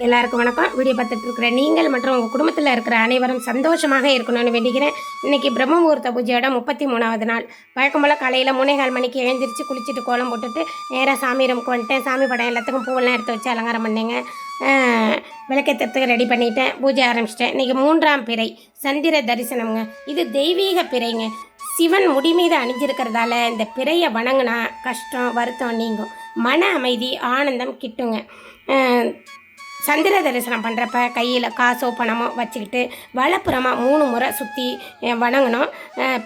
எல்லாருக்கும் வணக்கம். வீடியோ பார்த்துட்டு இருக்கிற நீங்கள் மற்றும் உங்கள் குடும்பத்தில் இருக்கிற அனைவரும் சந்தோஷமாக இருக்கணும்னு வேண்டிக்கிறேன். இன்னைக்கு பிரம்ம முகூர்த்த பூஜையோட முப்பத்தி மூணாவது நாள். வழக்கம் போல் காலையில் மூணேகால் மணிக்கு எழுந்திரிச்சு குளிச்சுட்டு கோலம் போட்டுட்டு நேராக சாமி ரூமுக்கு வந்துட்டேன். சாமி படம் எல்லாத்துக்கும் பூவெல்லாம் எடுத்து வச்சு அலங்காரம் பண்ணேங்க. விளக்கத்திற்கு ரெடி பண்ணிட்டேன். பூஜை ஆரம்பிச்சிட்டேன். இன்றைக்கி மூன்றாம் பிறை சந்திர தரிசனம்ங்க. இது தெய்வீக பிறைங்க. சிவன் முடி மீது அணிஞ்சிருக்கிறதால இந்த பிறையை வணங்கினா கஷ்டம் வருத்தம் நீங்கும். மன அமைதி ஆனந்தம் கிட்டுங்க. சந்திர தரிசனம் பண்ணுறப்ப கையில் காசோ பணமோ வச்சுக்கிட்டு வலப்புறமாக மூணு முறை சுற்றி வணங்கணும்.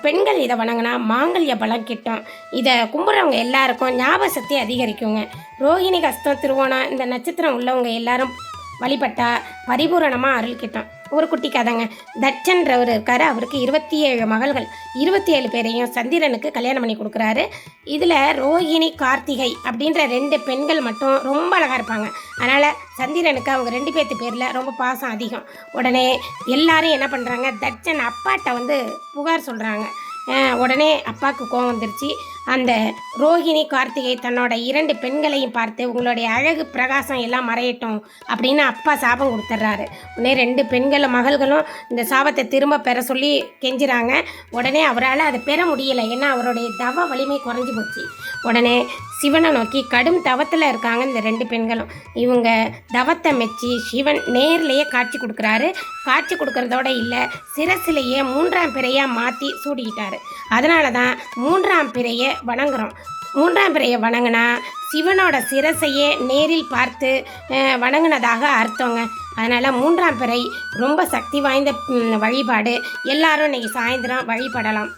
பெண்கள் இதை வணங்கினா மாங்கல்ய பலம் கிட்டும். இதை கும்பிட்றவங்க எல்லாருக்கும் ஞாபக சக்தி அதிகரிக்குங்க. ரோஹிணி கஸ்தம் திருவோணம் இந்த நட்சத்திரம் உள்ளவங்க எல்லாரும் வழிபட்டால் பரிபூரணமாக அருள் கிட்டும். ஒரு குட்டி கதைங்க. தட்சன்றவர் இருக்கார் அவருக்கு இருபத்தி ஏழு மகள்கள். இருபத்தி ஏழு பேரையும் சந்திரனுக்கு கல்யாணம் பண்ணி கொடுக்குறாரு. இதில் ரோஹிணி கார்த்திகை அப்படின்ற ரெண்டு பெண்கள் மட்டும் ரொம்ப அழகாக இருப்பாங்க. அதனால் சந்திரனுக்கு அவங்க ரெண்டு பேர்த்து பேரில் ரொம்ப பாசம் அதிகம். உடனே எல்லாரும் என்ன பண்ணுறாங்க தட்சன் அப்பாட்ட வந்து புகார் சொல்கிறாங்க உடனே அப்பாவுக்கு கோவம் வந்துருச்சு. அந்த ரோஹிணி கார்த்திகை தன்னோட இரண்டு பெண்களையும் பார்த்து உங்களுடைய அழகு பிரகாசம் எல்லாம் மறையட்டும் அப்படின்னு அப்பா சாபம் கொடுத்துட்றாரு. உடனே ரெண்டு பெண்களும் மகள்களும் இந்த சாபத்தை திரும்ப பெற சொல்லி கெஞ்சுறாங்க. உடனே அவரால் அதை பெற முடியலை. ஏன்னா அவருடைய தவ வலிமை குறைஞ்சி போச்சு. உடனே சிவனை நோக்கி கடும் தவத்தில் இருக்காங்க இந்த ரெண்டு பெண்களும். இவங்க தவத்தை மெச்சி சிவன் நேர்லேயே காட்சி கொடுக்குறாரு. காட்சி கொடுக்கறதோட இல்லை சிரசிலேயே மூன்றாம் பிறையாக மாற்றி சூடிக்கிட்டாரு. அதனால தான் மூன்றாம் பிறையை வணங்குகிறோம் மூன்றாம் பிறையை வணங்கினா சிவனோட சிரசையே நேரில் பார்த்து வணங்கினதாக அர்த்தங்க. அதனால் மூன்றாம் பிறை ரொம்ப சக்தி வாய்ந்த வழிபாடு. எல்லாரும் இன்றைக்கி சாயந்தரம் வழிபடலாம்.